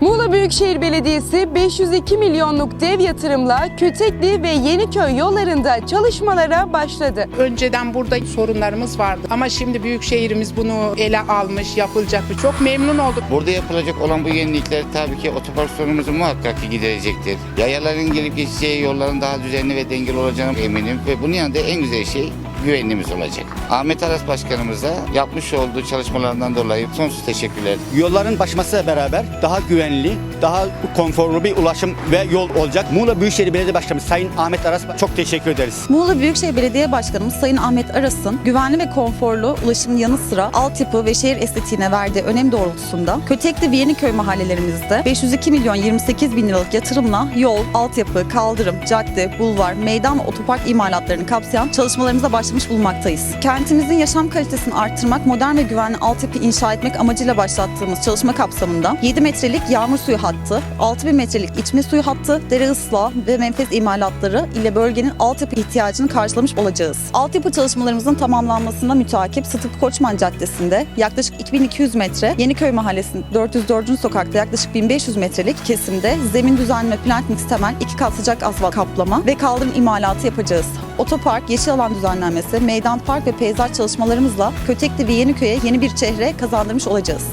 Muğla Büyükşehir Belediyesi 502 milyonluk dev yatırımla Kötekli ve Yeniköy yollarında çalışmalara başladı. Önceden burada sorunlarımız vardı ama şimdi büyük şehrimiz bunu ele almış, yapılacak. Çok memnun olduk. Burada yapılacak olan bu yenilikler tabii ki otopark sorunumuzu muhakkak ki giderecektir. Yayaların gelip geçeceği yolların daha düzenli ve dengeli olacağına eminim ve bunun yanında en güzel şey güvenliğimiz olacak. Ahmet Aras Başkanımıza yapmış olduğu çalışmalarından dolayı sonsuz teşekkürler. Yolların başlamasıyla beraber daha güvenli, daha konforlu bir ulaşım ve yol olacak. Muğla Büyükşehir Belediye Başkanımız Sayın Ahmet Aras çok teşekkür ederiz. Muğla Büyükşehir Belediye Başkanımız Sayın Ahmet Aras'ın güvenli ve konforlu ulaşımın yanı sıra altyapı ve şehir estetiğine verdiği önem doğrultusunda Kötekli ve Yeniköy mahallelerimizde 502 milyon 28 bin liralık yatırımla yol, altyapı, kaldırım, cadde, bulvar, meydan ve otopark imalatlarını kapsayan çalışmalarımıza başlamış bulunmaktayız. Kentimizin yaşam kalitesini arttırmak, modern ve güvenli altyapı inşa etmek amacıyla başlattığımız çalışma kapsamında 7 metrelik yağmur suyu hattı, 6000 metrelik içme suyu hattı, dere ıslah ve menfez imalatları ile bölgenin altyapı ihtiyacını karşılamış olacağız. Altyapı çalışmalarımızın tamamlanmasında müteakip Sıtık Koçman Caddesi'nde yaklaşık 2200 metre, Yeniköy Mahallesi'nin 404. sokakta yaklaşık 1500 metrelik kesimde zemin düzenleme plant mix temel iki kat sıcak asfalt kaplama ve kaldırım imalatı yapacağız. Otopark, yeşil alan düzenlenmesi, meydan park ve peyzaj çalışmalarımızla Kötekli ve Yeniköy'e yeni bir çehre kazandırmış olacağız.